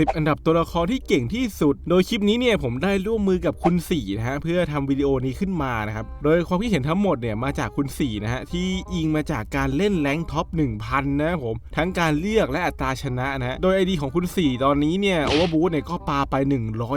10 อันดับตัวละครที่เก่งที่สุด โดยคลิปนี้เนี่ยผมได้ร่วมมือกับคุณสี่นะฮะเพื่อทำวิดีโอนี้ขึ้นมานะครับ โดยความคิดเห็นทั้งหมดเนี่ยมาจากคุณสี่นะฮะที่อิงมาจากการเล่นแรงท็อป 1000 นะผม ทั้งการเลือกและอัตราชนะนะฮะ โดย ID ของคุณสี่ตอนนี้เนี่ยโอเวอร์บูทเนี่ยก็ปาไป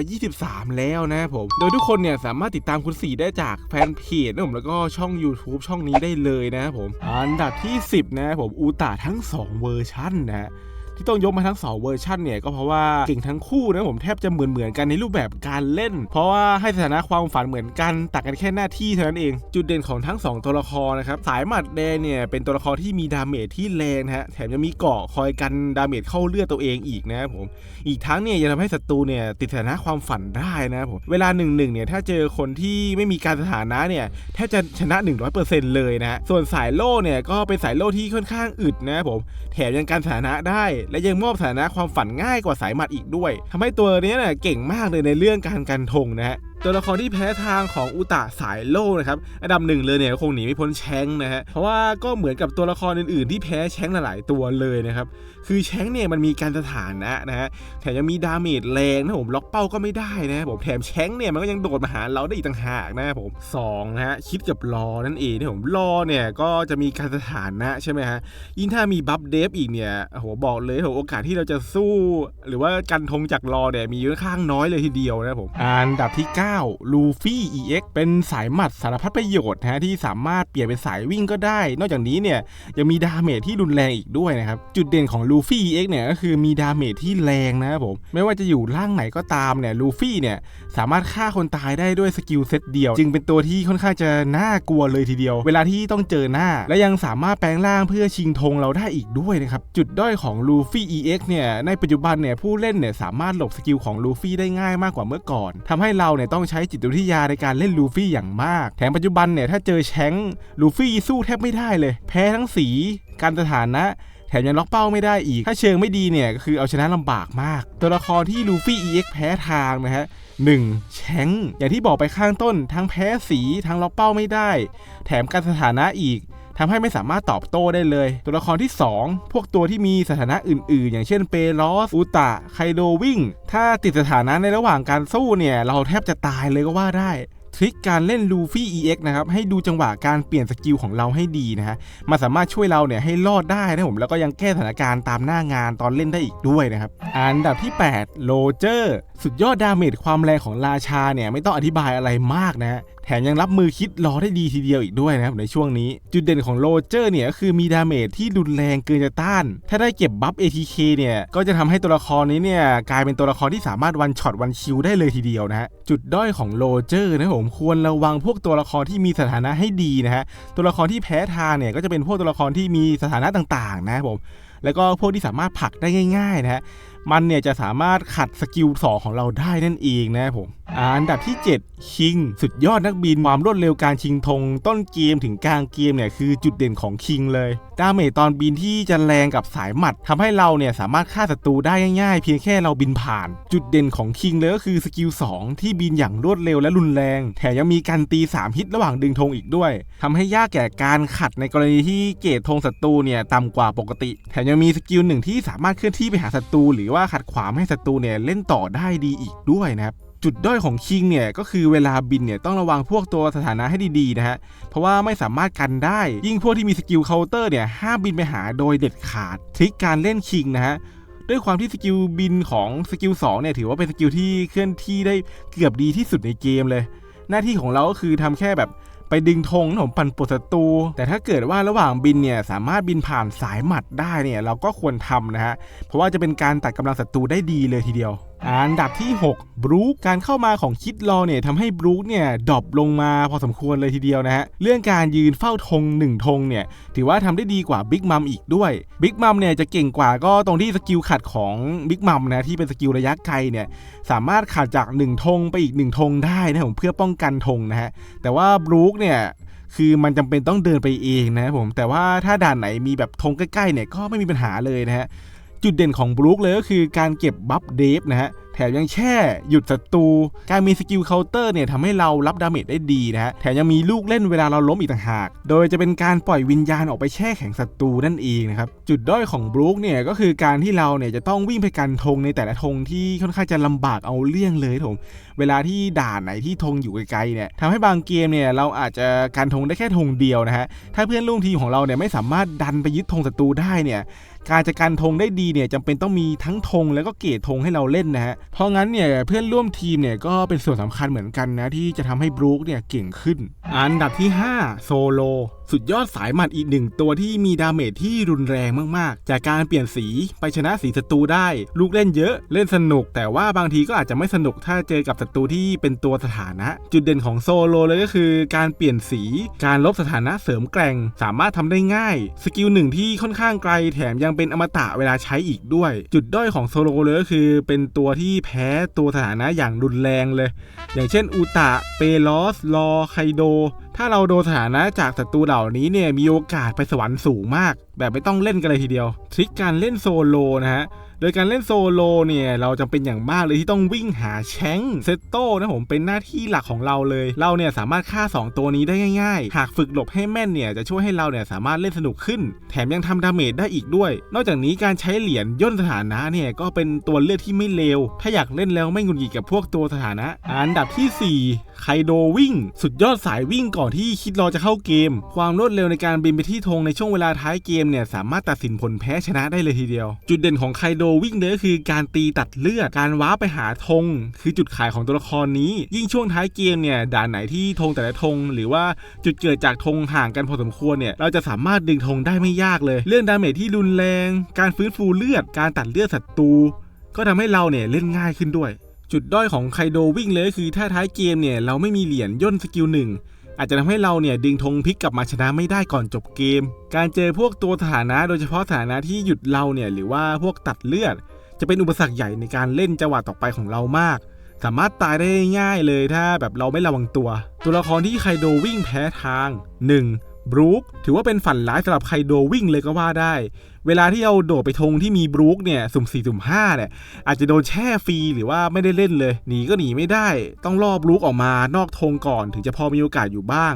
123 แล้วนะผม โดยทุกคนเนี่ยสามารถติดตามคุณสี่ได้จากแฟนเพจนะผมแล้วก็ช่อง YouTube ช่องนี้ได้เลยนะผม อันดับที่ 10 นะผมอูตาทั้ง 2 เวอร์ชันนะ ที่ต้องยกมาทั้ง 2 เวอร์ชันเนี่ยก็เพราะว่าเก่งทั้งคู่นะผมแทบจะเหมือนเหมือนๆกันในรูปแบบการเล่น เพราะว่าให้สถานะความฝันเหมือนกันต่างกันแค่หน้าที่เท่านั้นเอง จุดเด่นของทั้ง 2 ตัวละครนะครับสายหมัดแดงเนี่ยเป็นตัวละครที่มีดาเมจที่แรงนะฮะแถมยังมีเกาะคอยกันดาเมจเข้าเลือดตัวเองอีกนะครับผมอีกทั้งเนี่ยยังทำให้ศัตรูเนี่ยติดสถานะความฝันได้นะครับผมเวลา1นึเนี่ยถ้าเจอคนที่ไม่มีการสถานะเนี่ยแทบจะชนะ 100%เลยนะส่วนสายโล่เนี่ยก็เป็นสายโล่ที่ค่อนข้างอึดนะครับผมแถมยังการสถานะได้และยังมอบฐานะความฝันง่ายกว่าสายหมัดอีกด้วยทำให้ตัวนี้เน่ะเก่งมากเลยในเรื่องการกันธงนะฮะ ตัวละครที่แพ้ทางของอุตะสายโลนะครับอันดับหนึ่งเลยเนี่ยคงหนีไม่พ้นแชงนะฮะเพราะว่าก็เหมือนกับตัวละครอื่นๆ ที่แพ้แชงหลายๆตัวเลยนะครับคือแชงเนี่ยมันมีการสถานะนะฮะแถมยังมีดาเมจแรงนะผมล็อกเป้าก็ไม่ได้นะผมแถมแชงเนี่ยมันก็ยังโดดมาหาเราได้อีกต่างหากนะผมสองนะฮะคิดกับรอนั่นเองนะผมรอเนี่ยก็จะมีการสถานะใช่ไหมฮะยิ่งถ้ามีบัฟเดฟอีกเนี่ยโอ้โหบอกเลยโหโอกาสที่เราจะสู้ หรือว่ากันทงจากรอเนี่ยมีค่อนข้างน้อยเลยทีเดียวนะผมอันดับที่9ลูฟี่ EX เป็นสายหมัดสารพัดประโยชน์นะฮะที่สามารถเปลี่ยนเป็นสายวิ่งก็ได้ นอกจากนี้เนี่ยยังมีดาเมจที่รุนแรงอีกด้วยนะครับ จุดเด่นของลูฟี่ EX เนี่ยก็คือมีดาเมจที่แรงนะครับผม ไม่ว่าจะอยู่ร่างไหนก็ตามเนี่ยลูฟี่เนี่ยสามารถฆ่าคนตายได้ด้วยสกิลเซตเดียว จึงเป็นตัวที่ค่อนข้างจะน่ากลัวเลยทีเดียว เวลาที่ต้องเจอหน้า และยังสามารถแปลงร่างเพื่อชิงธงเราได้อีกด้วยนะครับจุดด้อยของลูฟี่ EX เนี่ยในปัจจุบันเนี่ยผู้เล่นเนี่ยสามารถหลบสกิลของลูฟี่ได้ง่ายมากกว่าเมื่อก่อนทำให้เราเนี่ยต้องใช้จิตวิทยาในการเล่นลูฟี่อย่างมาก แถมปัจจุบันเนี่ยถ้าเจอแชงลูฟี่สู้แทบไม่ได้เลย แพ้ทั้งสีการสถานะแถมยังล็อกเป้าไม่ได้อีก ถ้าเชิงไม่ดีเนี่ยก็คือเอาชนะลำบากมาก ตัวละครที่ลูฟี่ EX แพ้ทางนะฮะหนึ่งแชงอย่างที่บอกไปข้างต้น ทั้งแพ้สีทั้งล็อกเป้าไม่ได้ แถมการสถานะอีก ทำให้ไม่สามารถตอบโต้ได้เลย ตัวละครที่ 2 พวกตัวที่มีสถานะอื่น ๆ อย่างเช่นเปโลสอุตะไคโดวิ่ง ถ้าติดสถานะในระหว่างการสู้เนี่ยเราแทบจะตายเลยก็ว่าได้ทริคการเล่นลูฟี่ EX นะครับ ให้ดูจังหวะการเปลี่ยนสกิลของเราให้ดีนะฮะมันสามารถช่วยเราเนี่ยให้รอดได้นะผม แล้วก็ยังแก้สถานการณ์ตามหน้างานตอนเล่นได้อีกด้วยนะครับ อันดับที่ 8 โรเจอร์ สุดยอดดาเมจความแรงของราชาเนี่ยไม่ต้องอธิบายอะไรมากนะ แถมยังรับมือคิดรอได้ดีทีเดียวอีกด้วยนะครับในช่วงนี้ จุดเด่นของโรเจอร์เนี่ยก็คือมีดาเมจที่รุนแรงเกินจะต้าน ถ้าได้เก็บบัฟ ATK เนี่ยก็จะทำให้ตัวละครนี้เนี่ยกลายเป็นตัวละครที่สามารถวันช็อตวันคิวได้เลยทีเดียวนะฮะจุดด้อยของโรเจอร์นะผมควรระวังพวกตัวละครที่มีสถานะให้ดีนะฮะตัวละครที่แพ้ทางเนี่ยก็จะเป็นพวกตัวละครที่มีสถานะต่างๆ นะผมแล้วก็พวกที่สามารถผลักได้ง่าย ๆ นะฮะ มันเนี่ยจะสามารถขัดสกิล 2 ของเราได้นั่นเองนะผมอันดับที่ 7 คิง สุดยอดนักบินความรวดเร็วการชิงธงต้นเกมถึงกลางเกมเนี่ยคือจุดเด่นของคิงเลยดาเมจตอนบินที่จะแรงกับสายหมัดทำให้เราเนี่ยสามารถฆ่าศัตรูได้ง่ายๆ เพียงแค่เราบินผ่าน จุดเด่นของคิงเลยก็คือสกิล 2 ที่บินอย่างรวดเร็วและรุนแรง แถมยังมีการตี 3 ฮิตระหว่างดึงธงอีกด้วยทำให้ยากแก่การขัดในกรณีที่เกรดธงศัตรูเนี่ยต่ำกว่าปกติ แถมยังมีสกิลหนึ่งที่สามารถเคลื่อนที่ไปหาศัตรูหรือว่าขัดขวางไม่ให้ศัตรูเนี่ยเล่นต่อได้ดีอีกด้วยนะครับจุดด้อยของคิงเนี่ยก็คือเวลาบินเนี่ยต้องระวังพวกตัวสถานะให้ดีๆนะฮะ เพราะว่าไม่สามารถกันได้ ยิ่งพวกที่มีสกิลเคาน์เตอร์เนี่ยห้ามบินไปหาโดยเด็ดขาดทริคการเล่นคิงนะฮะด้วยความที่สกิลบินของสกิล2เนี่ยถือว่าเป็นสกิลที่เคลื่อนที่ได้เกือบดีที่สุดในเกมเลย หน้าที่ของเราก็คือทำแค่แบบ ไปดึงธงผมปันปลดศัตรูแต่ถ้าเกิดว่าระหว่างบินเนี่ยสามารถบินผ่านสายหมัดได้เนี่ยเราก็ควรทำนะฮะเพราะว่าจะเป็นการตัดกำลังศัตรูได้ดีเลยทีเดียว อันดับที่ 6บรูคการเข้ามาของคิดรอเนี่ยทำให้บรูคเนี่ยดรอปลงมาพอสมควรเลยทีเดียวนะฮะเรื่องการยืนเฝ้าธง1ธงเนี่ยถือว่าทำได้ดีกว่าบิ๊กมัมอีกด้วยบิ๊กมัมเนี่ยจะเก่งกว่าก็ตรงที่สกิลขัดของบิ๊กมัมนะที่เป็นสกิลระยะไกลเนี่ยสามารถขัดจาก1ธงไปอีก1ธงได้นะผมเพื่อป้องกันธงนะฮะแต่ว่าบรูคเนี่ยคือมันจำเป็นต้องเดินไปเองนะผมแต่ว่าถ้าด่านไหนมีแบบธงใกล้ๆเนี่ยก็ไม่มีปัญหาเลยนะฮะ จุดเด่นของบรูคเลยก็คือการเก็บบัฟเดฟนะฮะแถมยังแช่หยุดศัตรู การมีสกิลเคาน์เตอร์เนี่ยทำให้เรารับดาเมจได้ดีนะฮะ แถมยังมีลูกเล่นเวลาเราล้มอีกต่างหาก โดยจะเป็นการปล่อยวิญญาณออกไปแช่แข็งศัตรูนั่นเองนะครับ จุดด้อยของบรูคเนี่ยก็คือการที่เราเนี่ยจะต้องวิ่งไปกันธงในแต่ละธงที่ค่อนข้างจะลำบากเอาเลี่ยงเลยผมเวลาที่ด่านไหนที่ธงอยู่ไกลๆเนี่ยทำให้บางเกมเนี่ยเราอาจจะการธงได้แค่ธงเดียวนะฮะ ถ้าเพื่อนร่วมทีมของเราเนี่ยไม่สามารถดันไปยึดธงศัตรูได้เนี่ย การจัดการธงได้ดีเนี่ยจำเป็นต้องมีทั้งธงแล้วก็เกตธงให้เราเล่นนะฮะ เพราะงั้นเนี่ยเพื่อนร่วมทีมเนี่ยก็เป็นส่วนสำคัญเหมือนกันนะที่จะทำให้บรูคเนี่ยเก่งขึ้น อันดับที่ 5 โซโลสุดยอดสายหมัดอีกหนึ่งตัวที่มีดาเมจที่รุนแรงมากๆ จากการเปลี่ยนสีไปชนะสีศัตรูได้ ลูกเล่นเยอะเล่นสนุก แต่ว่าบางทีก็อาจจะไม่สนุกถ้าเจอกับศัตรูที่เป็นตัวสถานะ จุดเด่นของโซโลเลยก็คือ การเปลี่ยนสี การลบสถานะเสริมแกร่ง สามารถทำได้ง่าย สกิลหนึ่งที่ค่อนข้างไกลแถมยังเป็นอมตะเวลาใช้อีกด้วย จุดด้อยของโซโลเลยก็คือ เป็นตัวที่แพ้ตัวสถานะอย่างรุนแรงเลย อย่างเช่น อูตะ เปลอส ลอ ไคโด ถ้าเราโดนสถานะจากศัตรูเหล่านี้เนี่ยมีโอกาสไปสวรรค์สูงมาก แบบไม่ต้องเล่นกันเลยทีเดียว ทริคการเล่นโซโลนะฮะ โดยการเล่นโซโลเนี่ยเราจำเป็นอย่างมากเลยที่ต้องวิ่งหาแชงเซตโต้นะผมเป็นหน้าที่หลักของเราเลย เราเนี่ยสามารถฆ่า 2 ตัวนี้ได้ง่าย ๆ หากฝึกหลบให้แม่นเนี่ยจะช่วยให้เราเนี่ยสามารถเล่นสนุกขึ้น แถมยังทำดาเมจได้อีกด้วย นอกจากนี้การใช้เหรียญย่นสถานะเนี่ยก็เป็นตัวเลือกที่ไม่เลว ถ้าอยากเล่นแล้วไม่หงุดหงิดกับพวกตัวสถานะ อันดับทีสี่ 4ไคโดวิ่ง สุดยอดสายวิ่งก่อนที่คิดรอจะเข้าเกม ความรวดเร็วในการบินไปที่ธงในช่วงเวลาท้ายเกมเนี่ยสามารถตัดสินผลแพ้ชนะได้เลยทีเดียว จุดเด่นของไคโดวิ่งเลยก็คือการตีตัดเลือด การว้าไปหาธงคือจุดขายของตัวละครนี้ ยิ่งช่วงท้ายเกมเนี่ยด่านไหนที่ธงแต่ละธงหรือว่าจุดเกิดจากธงห่างกันพอสมควรเนี่ยเราจะสามารถดึงธงได้ไม่ยากเลย เรื่องดาเมจที่รุนแรง การฟื้นฟูเลือด การตัดเลือดศัตรูก็ทำให้เราเนี่ยเล่นง่ายขึ้นด้วย จุดด้อยของไคโดวิ่งเลยก็คือถ้าท้ายเกมเนี่ยเราไม่มีเหรียญย่นสกิลหนึ่ง อาจจะทำให้เราเนี่ยดึงธงพลิกกลับมาชนะไม่ได้ก่อนจบเกม การเจอพวกตัวฐานะโดยเฉพาะฐานะที่หยุดเราเนี่ยหรือว่าพวกตัดเลือด จะเป็นอุปสรรคใหญ่ในการเล่นจังหวะต่อไปของเรามาก สามารถตายได้ง่ายเลยถ้าแบบเราไม่ระวังตัว ตัวละครที่ไคโดวิ่งแพ้ทาง 1. บรูคถือว่าเป็นฝันร้ายสำหรับไคโดวิ่งเลยก็ว่าได้ เวลาที่เราโดดไปธงที่มีบรูคเนี่ยสุ่ม4สุ่ม5เนี่ยอาจจะโดนแช่ฟรีหรือว่าไม่ได้เล่นเลย หนีก็หนีไม่ได้ ต้องล่อบรูคออกมานอกธงก่อนถึงจะพอมีโอกาสอยู่บ้าง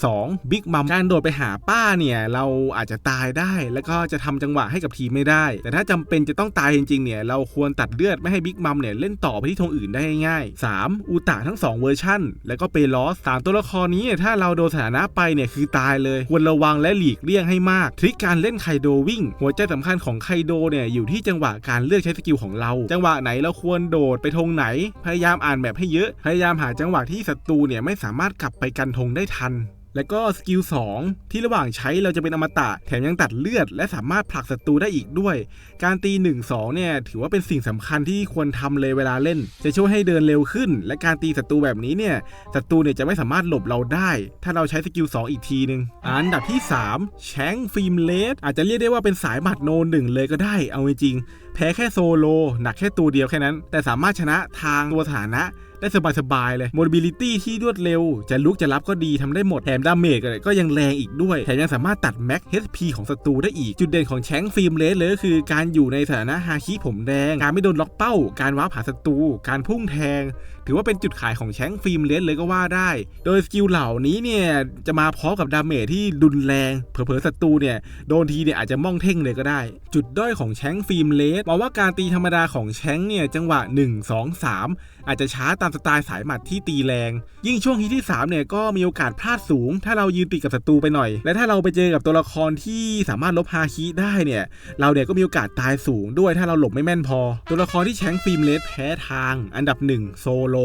2. บิ๊กมัมการโดดไปหาป้าเนี่ย เราอาจจะตายได้ แล้วก็จะทำจังหวะให้กับทีมไม่ได้ แต่ถ้าจำเป็นจะต้องตายจริงๆเนี่ยเราควรตัดเลือดไม่ให้บิ๊กมัมเนี่ยเล่นต่อไปที่ธงอื่นได้ง่ายๆ 3. อูตะทั้ง 2 เวอร์ชันแล้วก็เปลอสสามตัวละครนี้ถ้าเราโดนสถานะไปเนี่ยคือตายเลย ควรระวังและหลีกเลี่ยงให้มากทริคการเล่นไคโดวิ่ง หัวใจสำคัญของไคโดเนี่ยอยู่ที่จังหวะการเลือกใช้สกิลของเรา จังหวะไหนเราควรโดดไปธงไหน พยายามอ่านแบบให้เยอะ พยายามหาจังหวะที่ศัตรูเนี่ยไม่สามารถกลับไปกันธงได้ทัน และก็สกิล 2 ที่ระหว่างใช้เราจะเป็นอมตะ แถมยังตัดเลือด และสามารถผลักศัตรูได้อีกด้วย การตี 1-2 เนี่ย ถือว่าเป็นสิ่งสำคัญที่ควรทำเลยเวลาเล่น จะช่วยให้เดินเร็วขึ้น และการตีศัตรูแบบนี้เนี่ยศัตรูเนี่ยจะไม่สามารถหลบเราได้ ถ้าเราใช้สกิล 2 อีกทีหนึ่งอันดับที่ 3 แชงฟิล์มเลสอาจจะเรียกได้ว่าเป็นสายหมัดโนหนึ่งเลยก็ได้เอาจริงๆแพ้แค่โซโลหนักแค่ตัวเดียวแค่นั้น แต่สามารถชนะทางตัวฐานะ ได้สบายๆเลย mobility ที่รวดเร็ว จะลุกจะรับก็ดีทำได้หมด แถมดาเมจก็ยังแรงอีกด้วย แถมยังสามารถตัดแม็ก HP ของศัตรูได้อีก จุดเด่นของแชงฟิล์มเลสเลยก็คือการอยู่ในสถานะฮาคิผมแดง การไม่โดนล็อกเป้า การว้าผ่าศัตรู การพุ่งแทง ถือว่าเป็นจุดขายของแชงฟิล์มเลสเลยก็ว่าได้ โดยสกิลเหล่านี้เนี่ยจะมาพร้อมกับดาเมจที่รุนแรง เผลอๆศัตรูเนี่ยโดนทีเนี่ยอาจจะม่องเท่งเลยก็ได้ จุดด้อยของแชงฟิล์มเลสมองว่าการตีธรรมดาของแชงเนี่ยจังหวะ 1 2 3อาจจะช้าตามสไตล์สายหมัดที่ตีแรง ยิ่งช่วงฮีทที่3เนี่ยก็มีโอกาสพลาดสูง ถ้าเรายืนติดกับศัตรูไปหน่อย และถ้าเราไปเจอกับตัวละครที่สามารถลบฮาคิได้เนี่ยเราเนี่ยก็มีโอกาสตายสูงด้วยถ้าเราหลบไม่แม่นพอ ตัวละครที่แชงฟิล์มเลสแพ้ทาง อันดับ 1 โซโล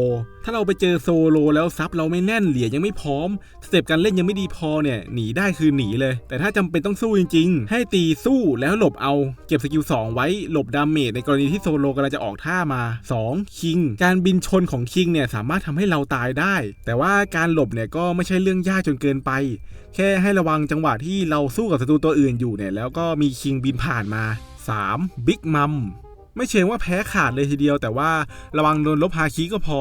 ถ้าเราไปเจอโซโลแล้วซับเราไม่แน่นเหลียยังไม่พร้อมสเต็ปการเล่นยังไม่ดีพอเนี่ยหนีได้คือหนีเลย แต่ถ้าจำเป็นต้องสู้จริง ๆ ให้ตีสู้แล้วหลบเอา เก็บสกิล2ไว้หลบดาเมจในกรณีที่โซโลกำลังจะออกท่ามา 2. คิง การบินชนของคิงเนี่ยสามารถทำให้เราตายได้ แต่ว่าการหลบเนี่ยก็ไม่ใช่เรื่องยากจนเกินไป แค่ให้ระวังจังหวะที่เราสู้กับศัตรูตัวอื่นอยู่เนี่ยแล้วก็มีคิงบินผ่านมา 3. บิ๊กมัมไม่เชิงว่าแพ้ขาดเลยทีเดียว แต่ว่าระวังโดนลบฮาคิก็พอ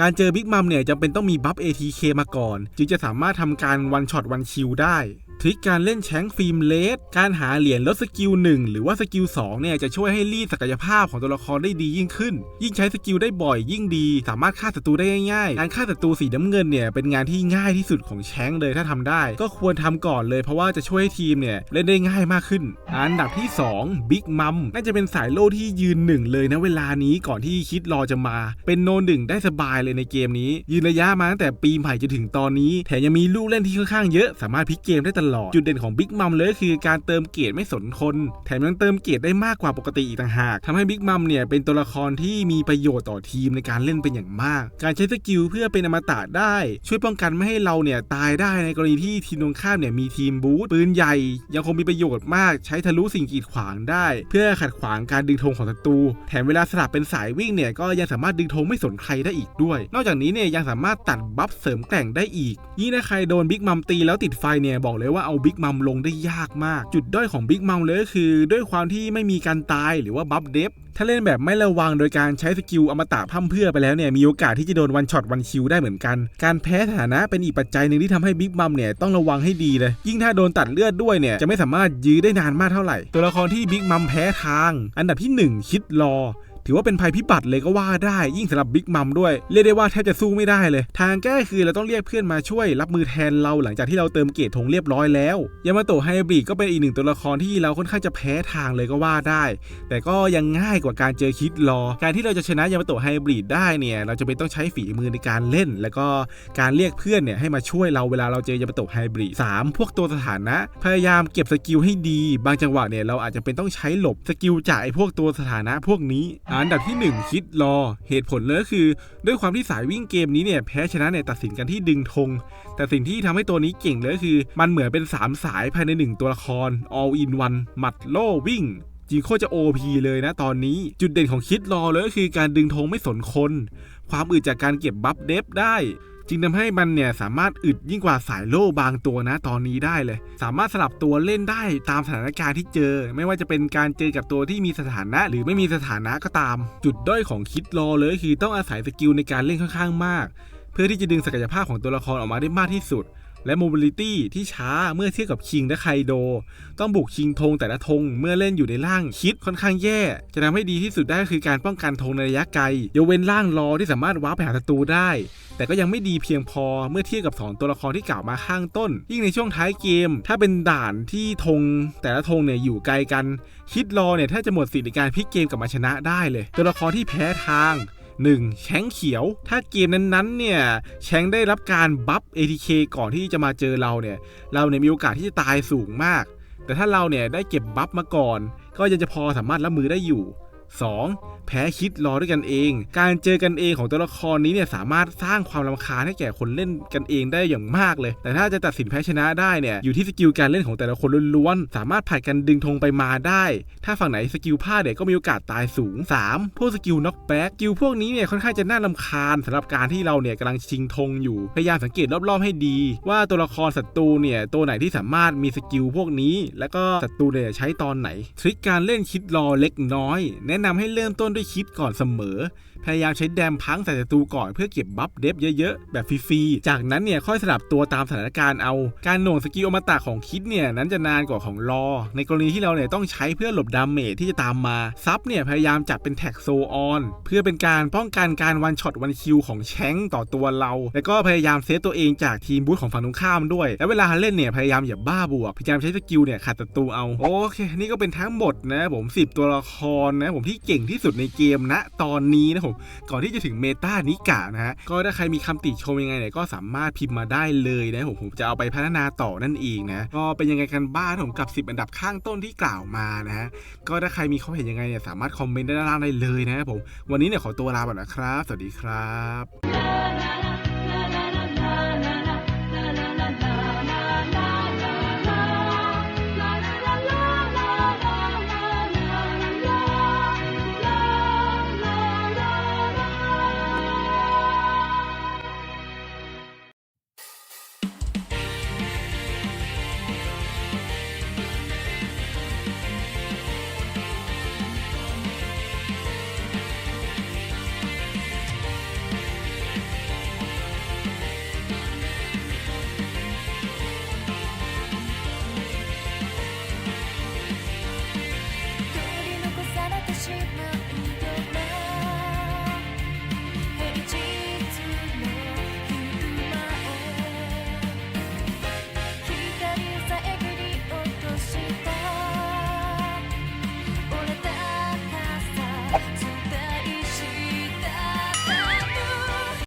การเจอบิ๊กมัมเนี่ยจำเป็นต้องมีบัฟ ATK มาก่อน จึงจะสามารถทำการวันช็อตวันคิวได้ ทริคการเล่นแชงฟิล์มเลสการหาเหรียญลดสกิล1หรือว่าสกิล2เนี่ยจะช่วยให้รีดศักยภาพของตัวละครได้ดียิ่งขึ้น ยิ่งใช้สกิลได้บ่อยยิ่งดี สามารถฆ่าศัตรูได้ง่ายๆการฆ่าศัตรูสีน้ำเงินเนี่ยเป็นงานที่ง่ายที่สุดของแชงเลยถ้าทำได้ ก็ควรทำก่อนเลยเพราะว่าจะช่วยให้ทีมเนี่ยเล่นได้ง่ายมากขึ้น อันดับที่2บิ๊กมัมน่าจะเป็นสายโล่ที่ยืนหนึ่งเลยนะเวลานี้ก่อนที่คิดรอจะมา เป็นโนหนึ่งได้สบายเลยในเกมนี้ ยืนระยะมาตั้งแต่ปีใหม่จนถึงตอนนี้แถมยังมีลูกเล่นที่ค่อนข้างเยอะสามารถพลิกเกมได้ตลอด จุดเด่นของบิ๊กมัมเลยคือการเติมเกียรดไม่สนคน แถมยังเติมเกียรดได้มากกว่าปกติอีกต่างหากทำให้บิ๊กมัมเนี่ยเป็นตัวละครที่มีประโยชน์ต่อทีมในการเล่นเป็นอย่างมาก การใช้สกิลเพื่อเป็นอมตะได้ ช่วยป้องกันไม่ให้เราเนี่ยตายได้ในกรณีที่ทีมตรงข้ามเนี่ยมีทีมบูทปืนใหญ่ ยังคงมีประโยชน์มาก ใช้ทะลุสิ่งกีดขวางได้ เพื่อขัดขวางการดึงธงของศัตรู แถมเวลาสลับเป็นสายวิ่งเนี่ยก็ยังสามารถดึงธงไม่สนใครได้อีกด้วย นอกจากนี้เนี่ยยังสามารถตัดบัฟเสริมแกร่งได้อีก ยิ่งถ้าใครโดนบิ๊กมัมตีแล้วติดไฟเนี่ยบอกเลยว่าว่าเอาบิ๊กมัมลงได้ยากมาก จุดด้อยของบิ๊กมัมเลยก็คือ ด้วยความที่ไม่มีการตายหรือว่าบัฟเดฟถ้าเล่นแบบไม่ระวังโดยการใช้สกิลอมตะพร่ำเพื่อไปแล้วเนี่ยมีโอกาสที่จะโดนวันช็อตวันคิวได้เหมือนกัน การแพ้สถานะเป็นอีกปัจจัยหนึ่งที่ทำให้บิ๊กมัมเนี่ยต้องระวังให้ดีเลย ยิ่งถ้าโดนตัดเลือดด้วยเนี่ยจะไม่สามารถยื้อได้นานมากเท่าไหร่ ตัวละครที่บิ๊กมัมแพ้ทาง อันดับที่ 1 คิดรอ ถือว่าเป็นภัยพิบัติเลยก็ว่าได้ยิ่งสำหรับบิ๊กมัมด้วย เรียกได้ว่าแทบจะสู้ไม่ได้เลย ทางแก้คือเราต้องเรียกเพื่อนมาช่วยรับมือแทนเราหลังจากที่เราเติมเกรดธงเรียบร้อยแล้วยามาโตะไฮบริดก็เป็นอีกหนึ่งตัวละครที่เราค่อนข้างจะแพ้ทางเลยก็ว่าได้ แต่ก็ยังง่ายกว่าการเจอคิดรอ การที่เราจะชนะยามาโตะไฮบริดได้เนี่ยเราจะเป็นต้องใช้ฝีมือในการเล่น แล้วก็การเรียกเพื่อนเนี่ยให้มาช่วยเราเวลาเราเจอยามาโตะไฮบริดสามพวกตัวสถานะ พยายามเก็บสกิลให้ดี บางจังหวะเนี่ยเราอาจจะเป็นต้องใช้หลบสกิลจากไอ้พวกตัวสถานะพวกนี้อันดับที่หนึ่งคิดรอ เหตุผลเลยก็คือ ด้วยความที่สายวิ่งเกมนี้เนี่ยแพ้ชนะเนี่ยตัดสินกันที่ดึงธงแต่สิ่งที่ทำให้ตัวนี้เก่งเลยก็คือ มันเหมือนเป็น 3 สายภายใน 1 ตัวละคร all in one หมัดโล่วิ่งจริงโคตรจะ OP เลยนะตอนนี้ จุดเด่นของคิดรอเลยก็คือการดึงธงไม่สนคน ความอึดจากการเก็บบัฟเดฟได้ จึงทำให้มันเนี่ยสามารถอึดยิ่งกว่าสายโล่บางตัวนะตอนนี้ได้เลย สามารถสลับตัวเล่นได้ตามสถานการณ์ที่เจอ ไม่ว่าจะเป็นการเจอกับตัวที่มีสถานะ หรือไม่มีสถานะก็ตาม จุดด้อยของคิดรอเลยคือต้องอาศัยสกิลในการเล่นค่อนข้างมาก เพื่อที่จะดึงศักยภาพของตัวละครออกมาได้มากที่สุด และโมบิลิตี้ที่ช้าเมื่อเทียบกับคิงและไคโด ต้องบุกชิงธงแต่ละธงเมื่อเล่นอยู่ในร่างคิดค่อนข้างแย่ จะทำให้ดีที่สุดได้ก็คือการป้องกันธงในระยะไกลยกเว้นร่างรอที่สามารถว้าไปหาศัตรูได้ แต่ก็ยังไม่ดีเพียงพอเมื่อเทียบกับ 2 ตัวละครที่กล่าวมาข้างต้น ยิ่งในช่วงท้ายเกม ถ้าเป็นด่านที่ธงแต่ละธงเนี่ยอยู่ไกลกัน คิดรอเนี่ยถ้าจะหมดสิทธิ์ในการพลิกเกมกลับมาชนะได้เลย ตัวละครที่แพ้ทาง 1. แชงเขียว ถ้าเกมนั้นๆเนี่ยแชงได้รับการบัฟ ATK ก่อนที่จะมาเจอเราเนี่ยเราเนี่ยมีโอกาสที่จะตายสูงมาก แต่ถ้าเราเนี่ยได้เก็บบัฟมาก่อน ก็ยังจะพอสามารถรับมือได้อยู่ 2. แพ้คิดรอด้วยกันเอง การเจอกันเองของตัวละครนี้เนี่ยสามารถสร้างความรำคาญให้แก่คนเล่นกันเองได้อย่างมากเลย แต่ถ้าจะตัดสินแพ้ชนะได้เนี่ยอยู่ที่สกิลการเล่นของแต่ละคนล้วนๆ สามารถผัดกันดึงธงไปมาได้ ถ้าฝั่งไหนสกิลพลาดเนี่ยก็มีโอกาสตายสูง 3. พวกสกิลน็อกแบ็กสกิลพวกนี้เนี่ยค่อนข้างจะน่ารำคาญสำหรับการที่เราเนี่ยกำลังชิงธงอยู่ พยายามสังเกตรอบๆให้ดี ว่าตัวละครศัตรูเนี่ยตัวไหนที่สามารถมีสกิลพวกนี้ แล้วก็ศัตรูเนี่ยใช้ตอนไหน ทริคการเล่นคิดรอเล็กน้อย แนะนำให้เริ่มต้นด้วยคิดก่อนเสมอ พยายามใช้แดมพังใส่ศัตรูก่อนเพื่อเก็บบัฟเดฟเยอะๆ แบบฟรีๆ จากนั้นเนี่ยค่อยสลับตัวตามสถานการณ์เอา การหน่วงสกิลอมตะของคิดเนี่ยนั้นจะนานกว่าของรอ ในกรณีที่เราเนี่ยต้องใช้เพื่อหลบดาเมจที่จะตามมา ซับเนี่ยพยายามจัดเป็นแท็กโซออน เพื่อเป็นการป้องกันการวันช็อตวันคิวของแชงต่อตัวเรา แล้วก็พยายามเซฟตัวเองจากทีมบูธของฝั่งตรงข้ามด้วย และเวลาเล่นเนี่ยพยายามอย่าบ้าบวก พยายามใช้สกิลเนี่ยขัดศัตรูเอา โอเค นี่ก็เป็นทั้งหมดนะผม10 ตัวละครนะผมที่เก่งที่สุดในเกมณตอนนี้นะผมก่อนที่จะถึงเมตานิกะนะฮะก็ถ้าใครมีคำติชมยังไงเนี่ยก็สามารถพิมพ์มาได้เลยนะผมผมจะเอาไปพัฒนาต่อนั่นเองนะก็เป็นยังไงกันบ้างผมกับ 10 อันดับข้างต้นที่กล่าวมานะฮะก็ถ้าใครมีความเห็นยังไงเนี่ยสามารถคอมเมนต์ด้านล่างได้เลยนะครับผมวันนี้เนี่ยขอตัวลาไปนะครับ สวัสดีครับ la la la